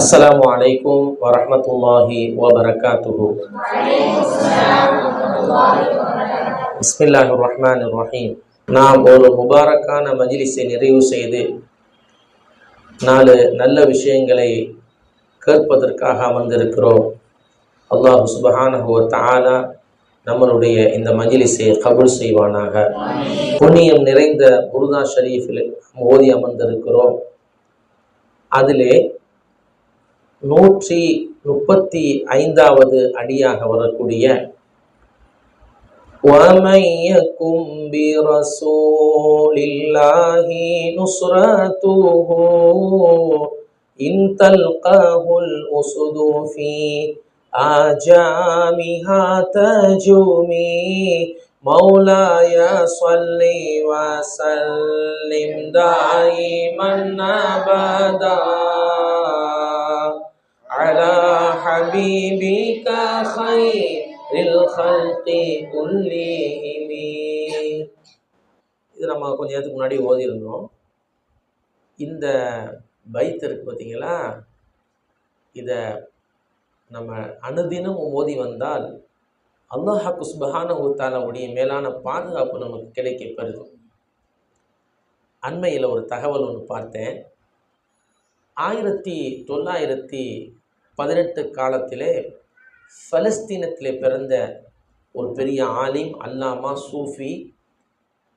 அஸ்ஸலாமு அலைக்கும் வரமத்துல்லாஹி வபரகாத்துஹு இஸ்மில்லாஹு ரஹ்மான் ரஹீம் நாம் ஒரு முபாரக்கான மஜிலிஸை நிறைவு செய்து நாலு நல்ல விஷயங்களை கேட்பதற்காக அமர்ந்திருக்கிறோம். அல்லாஹு சுபஹானஹுவ தாலா நம்மளுடைய இந்த மஜிலிஸை கபுல் செய்வானாக. புண்ணியம் நிறைந்த புருதா ஷரீஃபில் ஓதி அமர்ந்திருக்கிறோம். அதிலே நூற்றி முப்பத்தி ஐந்தாவது அடியாக வரக்கூடிய وَمَنْ يَكُنْ بِرَسُولِ اللَّهِ نُصْرَتُهُ إِنْ تَلْقَهُ الْأُسُدُ فِي آجامها تجمي مولاي صل وسلم دائما أبدا على حبيبك خير الخلق كلهم இது நம்ம கொஞ்ச நேரத்துக்கு முன்னாடி ஓதியிருந்தோம் இந்த பைத் இருக்கு பார்த்தீங்களா இதை நம்ம அனுதினம் ஓதி வந்தால் அல்லாஹாக்கு சுபஹான உத்தாலாவுடைய மேலான பாதுகாப்பு நமக்கு கிடைக்க பெறுது அண்மையில் ஒரு தகவல் ஒன்று பார்த்தேன் ஆயிரத்தி தொள்ளாயிரத்தி பதினெட்டு காலத்திலே ஃபலஸ்தீனத்திலே பிறந்த ஒரு பெரிய ஆலிம் அல்லாமா சூஃபி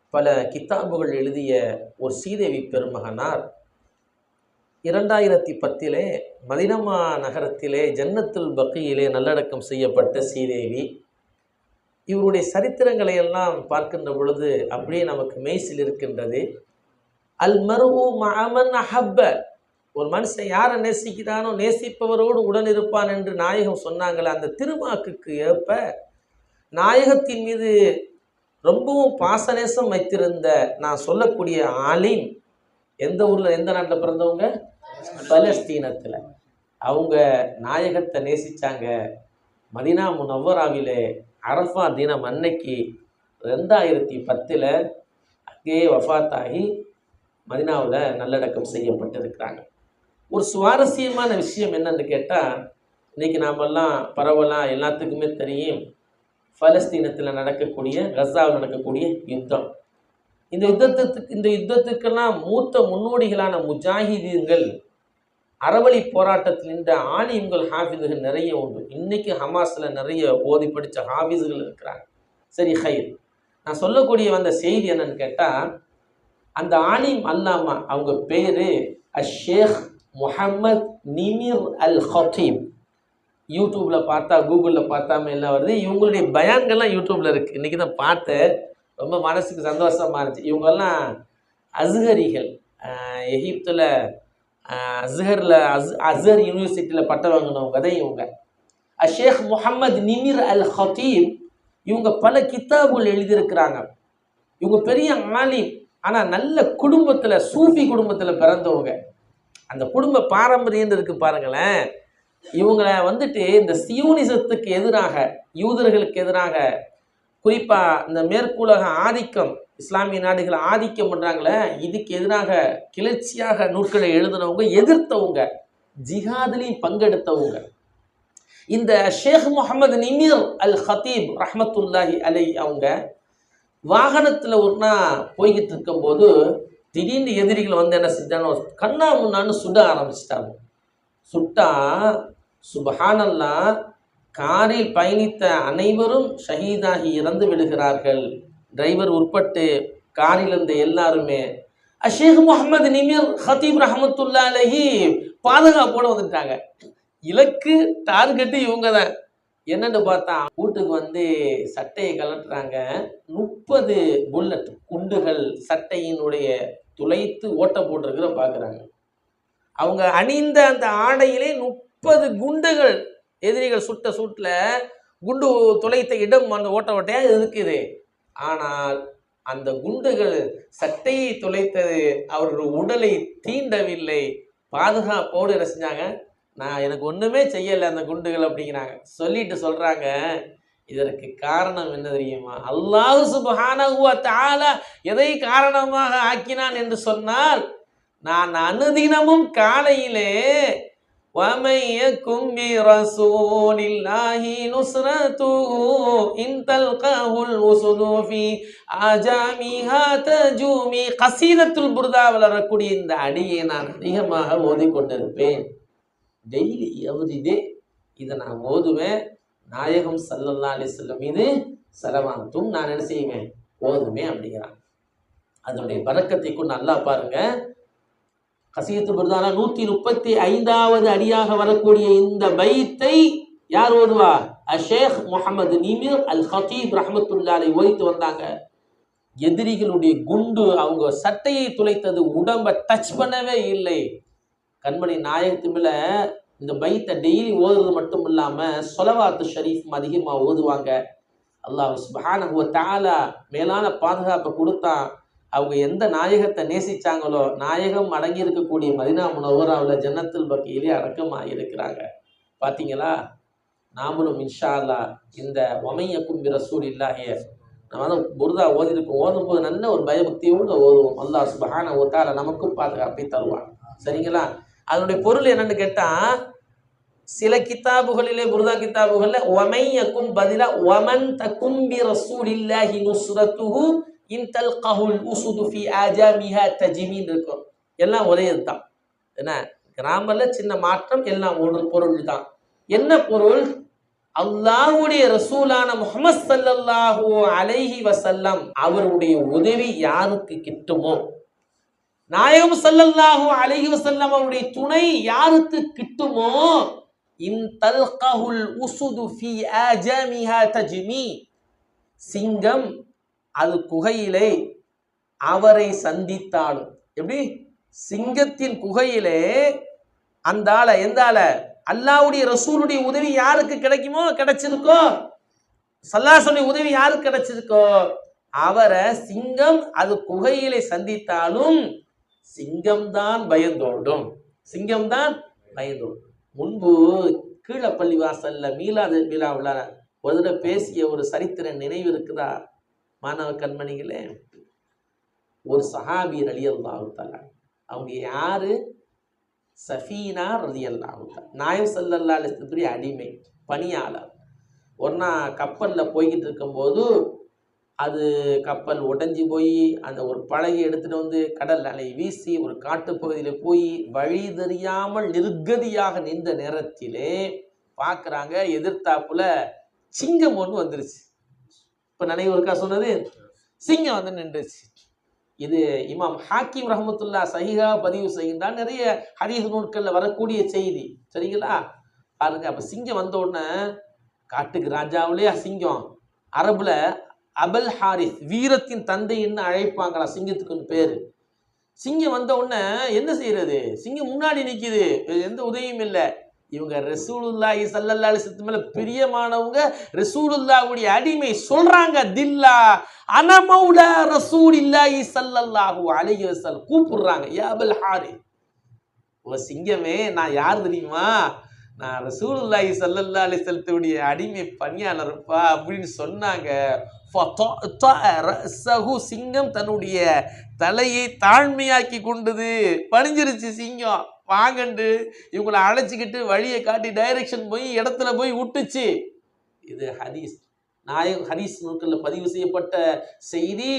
பல கித்தாபுகள் எழுதிய ஒரு சீதேவி பெருமகனார். இரண்டாயிரத்தி பத்திலே மதினமா நகரத்திலே ஜன்னத்துல் பக்கியிலே நல்லடக்கம் செய்யப்பட்ட சீதேவி. இவருடைய சரித்திரங்களை எல்லாம் பார்க்கின்ற பொழுது அப்படியே நமக்கு மெய்சில் இருக்கின்றது அல் மருவு மஅமன் அஹப்ப. ஒரு மனுஷன் யாரை நேசிக்கிறானோ நேசிப்பவரோடு உடன் இருப்பான் என்று நாயகம் சொன்னாங்களே அந்த திருவாக்குக்கு ஏற்ப நாயகத்தின் மீது ரொம்பவும் பாசநேசம் வைத்திருந்த நான் சொல்லக்கூடிய ஆலிம் எந்த ஊரில் எந்த நாட்டில் பிறந்தவங்க? பலஸ்தீனத்தில். அவங்க நாயகத்தை நேசித்தாங்க மதினா முனவராவிலே அரஃபா தினம் அன்னைக்கு ரெண்டாயிரத்தி பத்தில் அங்கேயே வஃபாத்தாகி மதினாவில் நல்லடக்கம் செய்யப்பட்டிருக்கிறாங்க. ஒரு சுவாரஸ்யமான விஷயம் என்னன்னு கேட்டால் இன்றைக்கி நாமெல்லாம் பரவலாக எல்லாத்துக்குமே தெரியும் பலஸ்தீனத்தில் நடக்கக்கூடிய கசாவில் நடக்கக்கூடிய யுத்தம். இந்த யுத்தத்துக்கு இந்த யுத்தத்துக்கெல்லாம் மூத்த முன்னோடிகளான முஜாஹிதீன்கள் அறவழி போராட்டத்தில் நின்ற ஆலிம்கள் ஹாஃபிதுகள் நிறைய உண்டு. இன்னைக்கு ஹமாஸில் நிறைய ஓதி படித்த ஹாஃபிஸுகள் இருக்கிறாங்க. சரி ஹைர். நான் சொல்லக்கூடிய வந்த செய்தி என்னன்னு கேட்டால் அந்த ஆலிம் அல்லாமா அவங்க பேர் அஷேக் முஹம்மத் நிமிர் அல் ஹத்தீப் யூடியூப்பில் பார்த்தா கூகுளில் பார்த்தாம எல்லாம் வருது. இவங்களுடைய பயான்கள்லாம் யூடியூப்பில் இருக்குது இன்றைக்கி தான் பார்த்தேன். ரொம்ப மனசுக்கு சந்தோஷமாக இருந்துச்சு. இவங்கெல்லாம் அஸ்ஹரிகள். எகிப்தில் அஸ்ஹரில் அஸ் அசர் யூனிவர்சிட்டியில் பட்டம் வாங்கினவங்க தான் இவங்க. அஷேக் முஹம்மது நிமிர் அல் ஹத்தீப் இவங்க பல கித்தாபுகள் எழுதியிருக்கிறாங்க. இவங்க பெரிய ஆலிம். ஆனால் நல்ல குடும்பத்தில் சூஃபி குடும்பத்தில் பிறந்தவங்க. அந்த குடும்ப பாரம்பரியன்றதுக்கு பாருங்களேன். இவங்களை வந்துட்டு இந்த சியூனிசத்துக்கு எதிராக யூதர்களுக்கு எதிராக குறிப்பாக இந்த மேற்குலக ஆதிக்கம் இஸ்லாமிய நாடுகள் ஆதிக்கம் பண்ணுறாங்களே இதுக்கு எதிராக கிளர்ச்சியாக நூல்களை எழுதினவங்க எதிர்த்தவங்க ஜிஹாதிலையும் பங்கெடுத்தவங்க. இந்த ஷேக் முகமது நிமிர் அல் ஹத்தீப் ரஹமத்துல்லாஹி அலை அவங்க வாகனத்தில் ஒன்றா போய்கிட்டு இருக்கும்போது திடீர்னு எதிரிகள் வந்து என்ன செஞ்சாங்க? கண்ணா முன்னான்னு சுட ஆரம்பிச்சிட்டாங்க. சுட்டா சுபஹானல்லா காரில் பயணித்த அனைவரும் ஷஹீதாகி இறந்து விடுகிறார்கள். டிரைவர் உட்பட்டு காரில் இருந்த எல்லாருமே அஷேக் முகமது நிமிர் ஹத்தீப் ரஹமத்துல்லா அலஹி பாதுகாப்போடு வந்துட்டாங்க. இலக்கு டார்கெட்டு இவங்க தான். என்னன்னு பார்த்தா வீட்டுக்கு வந்து சட்டையை கலட்டுறாங்க முப்பது புல்லட் குண்டுகள் சட்டையினுடைய துளைத்து ஓட்ட போட்டிருக்கிற பார்க்குறாங்க அவங்க அணிந்த அந்த ஆடையிலே முப்பது குண்டுகள் எதிரிகள் சுட்ட சூட்டில் குண்டு துளைத்த இடம் அந்த ஓட்ட ஓட்டையாக இருக்குது. ஆனால் அந்த குண்டுகள் சட்டையை துளைத்தது அவர்கள் உடலை தீண்டவில்லை. பாதுகாப்போடு என்ன செஞ்சாங்க? நான் எனக்கு ஒன்றுமே செய்யலை அந்த குண்டுகள் அப்படிங்கிறாங்க. சொல்லிட்டு சொல்கிறாங்க இதற்கு காரணம் என்ன தெரியுமா அல்லாஹ் சுப்ஹானஹு வ தஆலா எதை காரணமாக ஆக்கினான் என்று சொன்னால் நான் அனுதினமும் காலையிலே ومن يكن برسول الله نصرته إن تلقاه الأسد في أجامها تجومي கசீதத்துல் புர்தாவில் வரக்கூடிய இந்த அடியை நான் அதிகமாக ஓதிக்கொண்டிருப்பேன் டெய்லி எவ்ரிடே இதை நான் ஓதுவேன் நாயகம் சல்லல்லா அலிஸ்லம் மீது செலவானத்தும் நான் என்ன செய்வேன்? ஓதுமே அப்படிங்கிறான் அதனுடைய பறக்கத்தை கொண்டு நல்லா பாருங்க. கசியத்து பிரதான நூத்தி முப்பத்தி ஐந்தாவது அடியாக வரக்கூடிய இந்த பைத்தை யார் ஓதுவா? அஷேக் முகமது நிமிர் அல் ஹத்தீப் ரஹமத்துல்லாலை ஓதித்து வந்தாங்க. எதிரிகளுடைய குண்டு அவங்க சட்டையை துளைத்தது உடம்பை டச் பண்ணவே இல்லை. கண்மணி நாயகத்து மேல இந்த பைத்தை டெய்லி ஓதுறது மட்டும் இல்லாமல் சொலவாத்து ஷரீஃப் அதிகமாக ஓதுவாங்க. அல்லாஹ் சுபஹானஹு வ மேலான பாதுகாப்பை கொடுத்தான். அவங்க எந்த நாயகத்தை நேசிச்சாங்களோ நாயகம் அடங்கி இருக்கக்கூடிய மதினா முனவராவில் ஜன்னத்தில் பக்கியிலே அடக்கமாக இருக்கிறாங்க. பார்த்தீங்களா நாமளும் இன்ஷா அல்லாஹ் இந்த ஒமையக்கும் ரசூல் இல்லாஹிய நம்ம வந்து புருதா ஓதிருக்கோம். ஓதும்போது நல்ல ஒரு பயபக்தியோடு ஓதுவோம். அல்லாஹ் சுபஹான ஒத்தால நமக்கும் பாதுகாப்பை தருவான். சரிங்களா? அதனுடைய பொருள் என்னன்னு கேட்டா சில கித்தாபுகளிலே புருதா கித்தாபுகள்ல ஒமையக்கும் பதிலா ஒமன் தக்கும் பி ரசூல் இல்லாஹி நுஸ்ரத்துஹு இன் தல்கஹுல் உசுது ஃபி ஆஜாமிஹா தஜிமின் இருக்கும். எல்லாம் ஒரே இதுதான். என்ன? கிராமர்ல சின்ன மாற்றம் எல்லாம் ஒரு பொருள் தான். என்ன பொருள்? அல்லாஹ்வுடைய ரசூலான முகமது ஸல்லல்லாஹு அலைஹி வசல்லம் அவருடைய உதவி யாருக்கு கிட்டுமோ? நாயகம் சல்லல்லாஹு அலஹி வசல்லம் அவருடைய துணை யாருக்கு கிட்டுமோ? சிங்கம் அது குகையிலே அவரை சந்தித்தாலும். எப்படி? சிங்கத்தின் குகையிலே அந்த ஆளை எந்த ஆளை? அல்லாவுடைய ரசூலுடைய உதவி யாருக்கு கிடைக்குமோ? கிடைச்சிருக்கோ. சல்லாசனுடைய உதவி யாருக்கு கிடைச்சிருக்கோ? அவரை சிங்கம் அது குகையிலே சந்தித்தாலும் சிங்கம்தான் பயந்தோடும் சிங்கம்தான் பயந்தோடும் முன்பு கீழப்பள்ளி வாசல்ல மீளாத மீலாவில் ஒரு தடவை பேசிய ஒரு சரித்திர நினைவு இருக்குதா? மாணவ கண்மணிகளே ஒரு சஹாபி ரலி அல்லாஹுத்தாலா அவங்க யாரு? சஃபீனா ரலி அல்லாஹுத்தா நாயம் சல்லல்லா அலிஸ்துடைய அடிமை பணியாளர். ஒன்றா கப்பலில் போய்கிட்டு இருக்கும்போது அது கப்பல் உடஞ்சி போய் அந்த ஒரு படகை எடுத்துகிட்டு வந்து கடல் அலை வீசி ஒரு காட்டுப்பகுதியில் போய் வழி தெரியாமல் நிர்கதியாக நின்ற நேரத்திலே பார்க்குறாங்க எதிர்த்தாப்புல சிங்கம் ஒன்று வந்துருச்சு. இப்போ நினைவு இருக்கா சொன்னது? சிங்கம் வந்து நின்றுச்சு. இது இமாம் ஹாக்கிம் ரஹமத்துல்லா சஹிகா பதிவு செய்கின்றான் நிறைய ஹதீஸ் நூட்களில் வரக்கூடிய செய்தி. சரிங்களா? பாருங்க அப்போ சிங்கம் வந்த உடனே காட்டுக்கு ராஜாவிலேயே சிங்கம் அரபுல அபல் ஹாரிஸ் வீரத்தின் தந்தைன்னு அழைப்பாங்களா? சிங்கத்துக்குன்னு பேர். சிங்கம் வந்த உடனே என்ன செய்யறது? சிங்கம் முன்னாடி நிற்கிது எந்த உதவியும் இல்லை. இவங்க ரசூலுல்லாஹி சல்லல்லா அலிசத்து மேல பிரியமானவங்க ரசூலுல்லாஹுடைய அடிமை சொல்றாங்க தில்லா அன மௌலா ரசூலில்லாஹி சல்லல்லாஹு அலைஹி வஸல்லம் கூப்பிடுறாங்க. யா அபல் ஹாரி ஓ சிங்கமே நான் யார் தெரியுமா? நான் ரசூலுல்லாஹி சல்லல்லா அலி வஸல்லத்துடைய அடிமை பணியாளர்ப்பா அப்படின்னு சொன்னாங்க. சகு சிங்கம் தன்னுடைய தலையை தாழ்மையாக்கி கொண்டது. பணிஞ்சிருச்சு சிங்கம். வாங்கண்டு இவங்களை அழைச்சிக்கிட்டு வழியை காட்டி டைரக்ஷன் போய் இடத்துல போய் விட்டுச்சு. இது ஹதீஸ். நாயகம் ஹதீஸ் நூல்களில் பதிவு செய்யப்பட்ட செய்தி.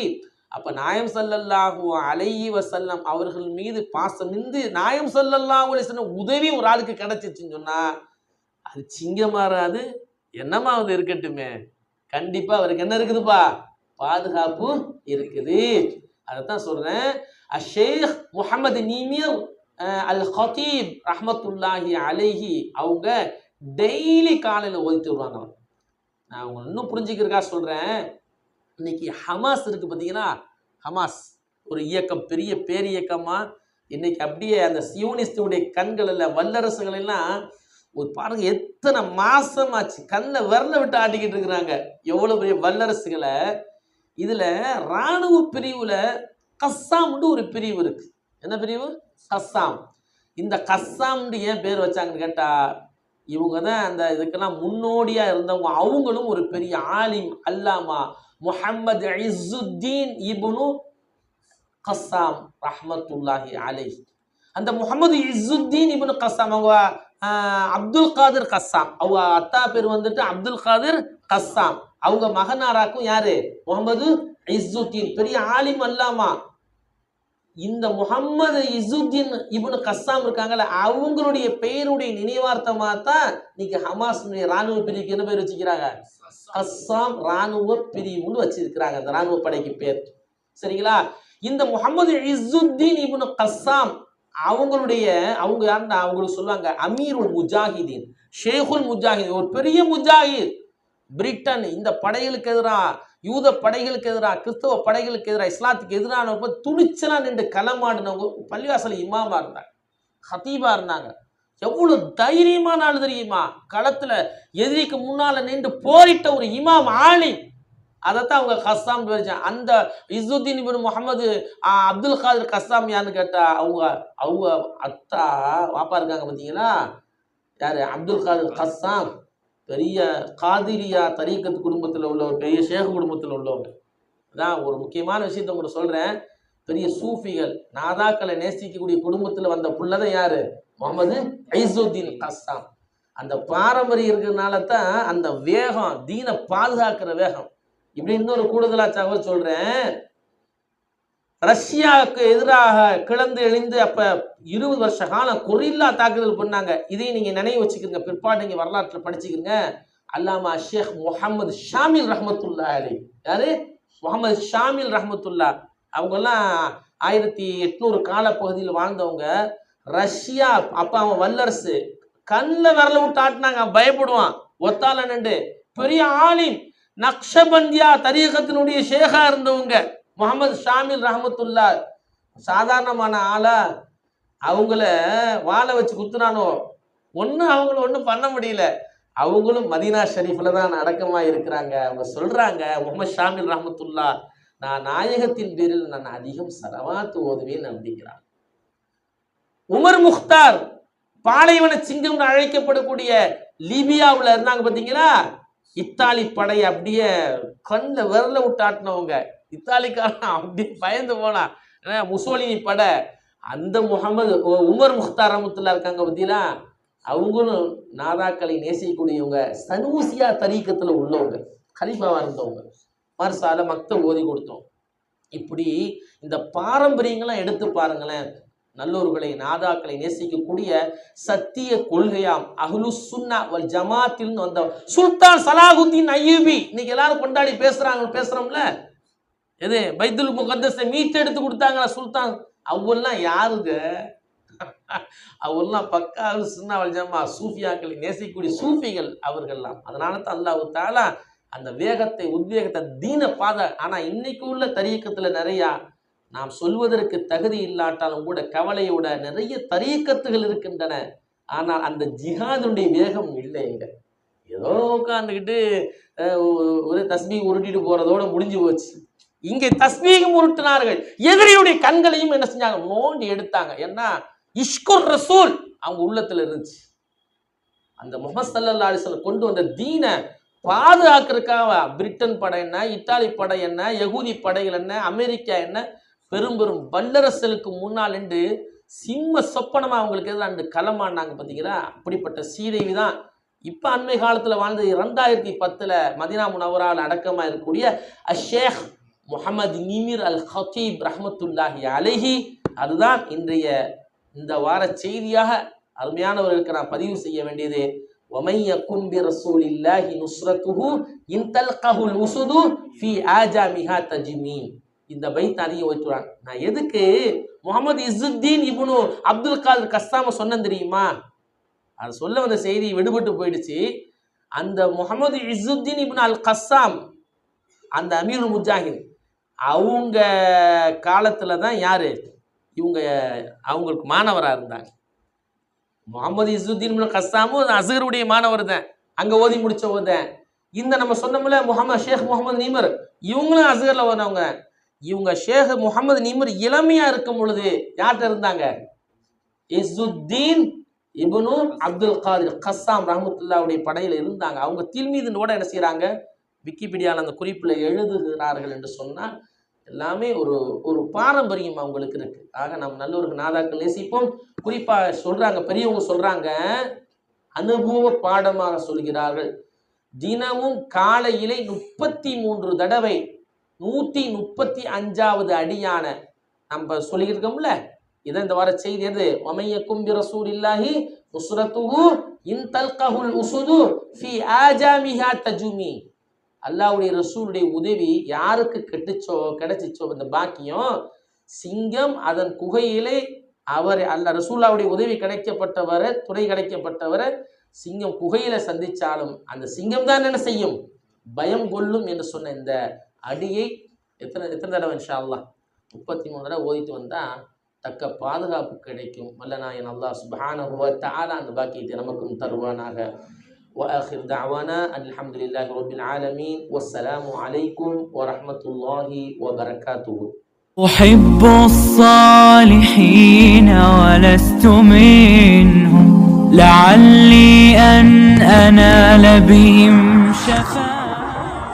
அப்ப நாயம் சல்லல்லாஹு அலையி வசல்லம் அவர்கள் மீது பாசம் இருந்து நாயம் சல்லல்லாஹு அலைஹி உதவி ஒரு ஆளுக்கு கிடைச்சிச்சுன்னு சொன்னா அது சிங்கமாறாது என்னமாவது இருக்கட்டுமே? கண்டிப்பா அவருக்கு என்ன இருக்குதுப்பா? பாதுகாப்பு இருக்குது. அதைத்தான் சொல்றேன். அஷேக் முகமது நீமியர் அல் ஹத்தீப் ரஹமத்துல்லாஹி அலைஹி அவங்க டெய்லி காலையில் ஓதிட்டு வருவாங்க. நான் அவங்க இன்னும் புரிஞ்சுக்கிறக்கா சொல்கிறேன் இன்னைக்கு ஹமாஸ் இருக்கு பார்த்தீங்கன்னா ஹமாஸ். ஒரு இயக்கம் பெரிய பேரியக்கமா இன்னைக்கு அப்படியே அந்த சியோனிஸ்டுடைய கண்களில் வல்லரசுகள் எல்லாம் ஒரு பாருங்க எத்தனை மாசமாச்சு கண்ணில் விரல விட்டு ஆட்டிக்கிட்டு இருக்கிறாங்க. எவ்வளோ பெரிய வல்லரசுகளை. இதில் இராணுவ பிரிவில் கஸ்ஸாம்னு ஒரு பிரிவு இருக்கு. என்ன பிரிவு? கஸ்ஸாம். இந்த கஸ்ஸாம்னு ஏன் பேர் வச்சாங்கன்னு கேட்டா இவங்க தான் அந்த இதுக்கெல்லாம் முன்னோடியா இருந்தவங்க அவங்களும் ஒரு பெரிய ஆலிம் அல்லாமா முஹம்மது இசுத்தீன் இபுனு கஸ்ஸாம் ரஹமத்துல்லாஹி அலை அந்த முகமது இசுத்தீன் இபுனு கஸ்ஸாம் அவங்க அப்துல் காதிர் கஸ்ஸாம் அவங்க அத்தா பேர் வந்துட்டு அப்துல் காதிர் கஸ்ஸாம் அவங்க மகனாராக்கும் யாரு? முகமது இசுத்தீன் பெரிய ஆலிம் அல்லாமா. இந்த முகம்மது இசுத்தீன் இபுனு கஸ்ஸாம் இருக்காங்கல்ல அவங்களுடைய பெயருடைய நினைவார்த்தமா தான் இன்னைக்கு ஹமாஸ் ராணுவ பிரிவுக்கு என்ன பேர் வச்சுக்கிறாங்க? அஸ்ஸாம் ராணுவ பிரிவுன்னு வச்சிருக்கிறாங்க. அந்த ராணுவ படைக்கு பேர். சரிங்களா? இந்த முகமது இசுத்தீன் இப்னு கஸ்ஸாம் அவங்களுடைய அவங்க யாருன்னா அவங்களுக்கு சொல்லுவாங்க அமீருல் முஜாஹிதீன் ஷேகுல் முஜாஹிதீன். ஒரு பெரிய முஜாஹித். பிரிட்டன் இந்த படைகளுக்கு எதிராக யூத படைகளுக்கு எதிராக கிறிஸ்தவ படைகளுக்கு எதிராக இஸ்லாத்துக்கு எதிரானப்ப துணிச்சலாக நின்று களமாடினவங்க பள்ளிவாசல் இமாமா இருந்தாங்க ஹத்தீபா இருந்தாங்க. எவ்வளவு தைரியமான ஆள் தெரியுமா? களத்துல எதிரிக்கு முன்னால நின்று போரிட்ட ஒரு இமாம் ஆளி அதைத்தான் அவங்க கஸ்தாம் வச்சாங்க அந்த Izzuddin ibn Muhammad Abdul Qadir Qassam யாருன்னு கேட்டா அவங்க அவங்க அத்தா வாப்பா இருக்காங்க பார்த்தீங்களா யாரு? அப்துல் காதர் கஸ்தாம் பெரிய காதிரியா தரீக்கத்து குடும்பத்தில் உள்ளவர் பெரிய ஷேக குடும்பத்தில் உள்ளவங்க. அதான் ஒரு முக்கியமான விஷயத்த உங்களுக்கு சொல்கிறேன் பெரிய சூஃபிகள் நாதாக்களை நேசிக்கக்கூடிய குடும்பத்தில் வந்த புள்ளதான் யாரு? Muhammad Izzuddin Qassam. அந்த பாரம்பரியம் இருக்கிறதுனால தான் அந்த வேகம் தீனை பாதுகாக்கிற வேகம். இப்படி இன்னொரு கூடுதலாக தகவல் சொல்கிறேன் ரஷ்யாவுக்கு எதிராக கிளந்து எழுந்து அப்ப இருபது வருஷ காலம் கொரில்லா தாக்குதல் பண்ணாங்க. இதையும் நீங்கள் நினைவு வச்சுக்கிறீங்க பிற்பாடு நீங்கள் வரலாற்றில் படிச்சுக்கிறீங்க அல்லாமா ஷேக் முகமது ஷாமில் ரஹமத்துல்லா அலி யாரு? முகமது ஷாமில் ரஹமத்துல்லா அவங்கெல்லாம் ஆயிரத்தி எட்நூறு காலப்பகுதியில் வாழ்ந்தவங்க. ரஷ்யா அப்ப அவன் வல்லரசு. கண்ணில் விரல விட்டு ஆட்டினாங்க. அவன் பயப்படுவான். ஒத்தால நண்டு பெரிய ஆலிம் நக்ஷபந்தியா தரியகத்தினுடைய ஷேகா இருந்தவங்க. முகமது ஷாமில் ரஹமத்துல்லா சாதாரணமான ஆளா அவங்கள வாழை வச்சு குத்துனானோ ஒன்றும் அவங்கள ஒன்றும் பண்ண முடியல. அவங்களும் மதீனா ஷரீஃபில் தான் அடக்கமாக இருக்கிறாங்க. அவங்க சொல்கிறாங்க முகமது ஷாமில் ரஹமத்துல்லா நான் நாயகத்தின் பேரில் நான் அதிகம் செலவாத்து ஓதுவேன் அப்படிங்கிறாங்க உமர் முக்தார் பாலைவன சிங்கம்னு அழைக்கப்படக்கூடிய லிபியாவில் இருந்தாங்க பார்த்தீங்களா இத்தாலி படை அப்படியே கண்ணில் விரல விட்டு ஆட்டினவங்க. இத்தாலிக்காரன் அப்படியே பயந்து போனா. ஏன்னா முசோலினி படை. அந்த முகமது உமர் முக்தார் ரஹமத்துல்லா இருக்காங்க பார்த்தீங்களா அவங்களும் நாதாக்களை நேசிக்கக்கூடியவங்க. சனூசியா தரீக்கத்தில் உள்ளவங்க. கலீஃபாவா இருந்தவங்க. மர்சால மக்த ஓதி கொடுத்தோம். இப்படி இந்த பாரம்பரியங்கள்லாம் எடுத்து பாருங்களேன். நல்லோர்களை நாதாக்களை நேசிக்கக்கூடிய சத்திய கொள்கையாம். அஹ்லு சுன்னா வல் ஜமாத்தில் வந்த சுல்தான் சலாஹுத்தீன் ஐயூபி. இன்னைக்கு எல்லாரும் கொண்டாடி பேசுறாங்க பேசுறோம்ல? எது? பைத்துல் முகத்தஸை மீட்டெடுத்து கொடுத்தாங்களா சுல்தான்? அவெல்லாம் யாருங்க? அவெல்லாம் பக்கா அஹ்லு சுன்னா வல் ஜமா சூஃபியாக்களை நேசிக்கக்கூடிய சூஃபிகள் அவர்கள்லாம். அதனால தான் அல்லாஹ் தாலா அந்த வேகத்தை உத்வேகத்தை தீன பாதை. ஆனால் இன்னைக்கு உள்ள தரியக்கத்தில் நிறையா நாம் சொல்வதற்கு தகுதி இல்லாட்டாலும் கூட கவலையோட நிறைய தரியக்கத்துகள் இருக்கின்றன. ஆனால் அந்த ஜிஹாதுடைய வேகம் இல்லைங்க ஏதோ உட்காந்துக்கிட்டு ஒரு தஸ்மீ உருட்டிட்டு போறதோட முடிஞ்சு போச்சு. இங்கே தஸ்மீகம் உருட்டினார்கள். எதிரியுடைய கண்களையும் என்ன செஞ்சாங்க? மோண்டி எடுத்தாங்க. ஏன்னா இஷ்குர் ரசூல் அவங்க உள்ளத்துல இருந்துச்சு. அந்த முகமது சல்லல்லா அலிஸ்லம் கொண்டு வந்த தீனை பாதுகாக்கிறதுக்காக பிரிட்டன் படை என்ன இத்தாலி படை என்ன யகுதி படைகள் என்ன அமெரிக்கா என்ன பெரும் பெரும் வல்லரசலுக்கு முன்னால் என்று சிம்ம சொப்பனமாக அவங்களுக்கு எதிராக அந்த களமானாங்க பார்த்தீங்களா அப்படிப்பட்ட சீதேவி தான் இப்போ அண்மை காலத்தில் வாழ்ந்த இரண்டாயிரத்தி பத்தில் மதினா முனவரால் அடக்கமாக இருக்கக்கூடிய அஷேக் முகமது நிமிர் அல் ஹத்தீப் ரஹமத்துல்லாஹி அலஹி. அதுதான் இன்றைய இந்த வார செய்தியாக அருமையானவர்களுக்கு நான் பதிவு செய்ய வேண்டியது. ஒமைய கும்பி ரசூல் இல்லாஹி நுஸ்ரத்துஹு இன் தல்கஹுல் உசுது ஃபி ஆஜா மிகா தஜிமீன். இந்த பைத் அதிகம் வைத்துறாங்க நான் எதுக்கு? முகமது இசுத்தீன் இபுனு அப்துல் காதர் கஸ்தாம சொன்னேன் தெரியுமா? அது சொல்ல வந்த செய்தி விடுபட்டு போயிடுச்சு. அந்த முகமது இசுத்தீன் இப்னு அல் கஸ்ஸாம் அந்த அமீர் முஜாஹின் அவங்க காலத்துல தான் யாரு? இவங்க அவங்களுக்கு மாணவராக இருந்தாங்க. முகமது இசுத்தீன் கஸ்ஸாமும் அசருடைய மாணவர் தான். அங்க ஓதி முடிச்ச தான். இந்த நம்ம சொன்னோம்ல முகமது ஷேக் முகமது நீமர் இவங்களும் அசகர்ல வந்தவங்க. இவங்க ஷேக் முகமது நிமர் இளமையா இருக்கும் பொழுது யார்கிட்ட இருந்தாங்க? Izzuddin Ibn Abdul Qadir Qassam ரஹமத்துல்லாவுடைய படையில இருந்தாங்க. அவங்க தில்மீதுனோட என்ன செய்கிறாங்க விக்கிபீடியாவில் அந்த குறிப்பில் எழுதுகிறார்கள் என்று சொன்னால் எல்லாமே ஒரு ஒரு பாரம்பரியம் அவங்களுக்கு இருக்கு. ஆக நம் நல்லோருக்கு நாதாக்கள் நேசிப்போம். குறிப்பா சொல்றாங்க பெரியவங்க சொல்றாங்க அனுபவ பாடமாக சொல்கிறார்கள். தினமும் காலையிலே முப்பத்தி மூன்று தடவை நூற்றி முப்பத்தி அஞ்சாவது அடியான நம்ம சொல்லியிருக்கோம்ல. இதை இந்த வார செய்தி. எது ஒமைய கும்பி ரசூல் இல்லாஹி உசுரத்துகு இன் தல்கஹுல் உசுது ஃபி ஆஜாமிஹா தஜுமி. அல்லாவுடைய ரசூலுடைய உதவி யாருக்கு கெட்டுச்சோ கிடைச்சிச்சோ அந்த பாக்கியம்? சிங்கம் அதன் குகையிலே அவர் அல்ல ரசூல்லாவுடைய உதவி கிடைக்கப்பட்டவரை துணை கிடைக்கப்பட்டவரை சிங்கம் குகையில சந்திச்சாலும் அந்த சிங்கம் தான் என்ன செய்யும்? பயம் கொள்ளும் என்று சொன்ன இந்த அடியை எத்தனை எத்தனை தடவை இன்ஷா அல்லாஹ் முப்பத்தி மூணு தடவை ஓதிட்டு வந்தா தக்க பாதுகாப்பு கிடைக்கும் வல்லநாயன் அல்லாஹ் சுப்ஹானஹு வ தஆலா அந்த பாக்கியத்தை நமக்கும் தருவானாக وآخر دعوانا أن الحمد لله رب العالمين والسلام عليكم ورحمة الله وبركاته أحب الصالحين ولست منهم لعلي أن أنال بهم شفاعة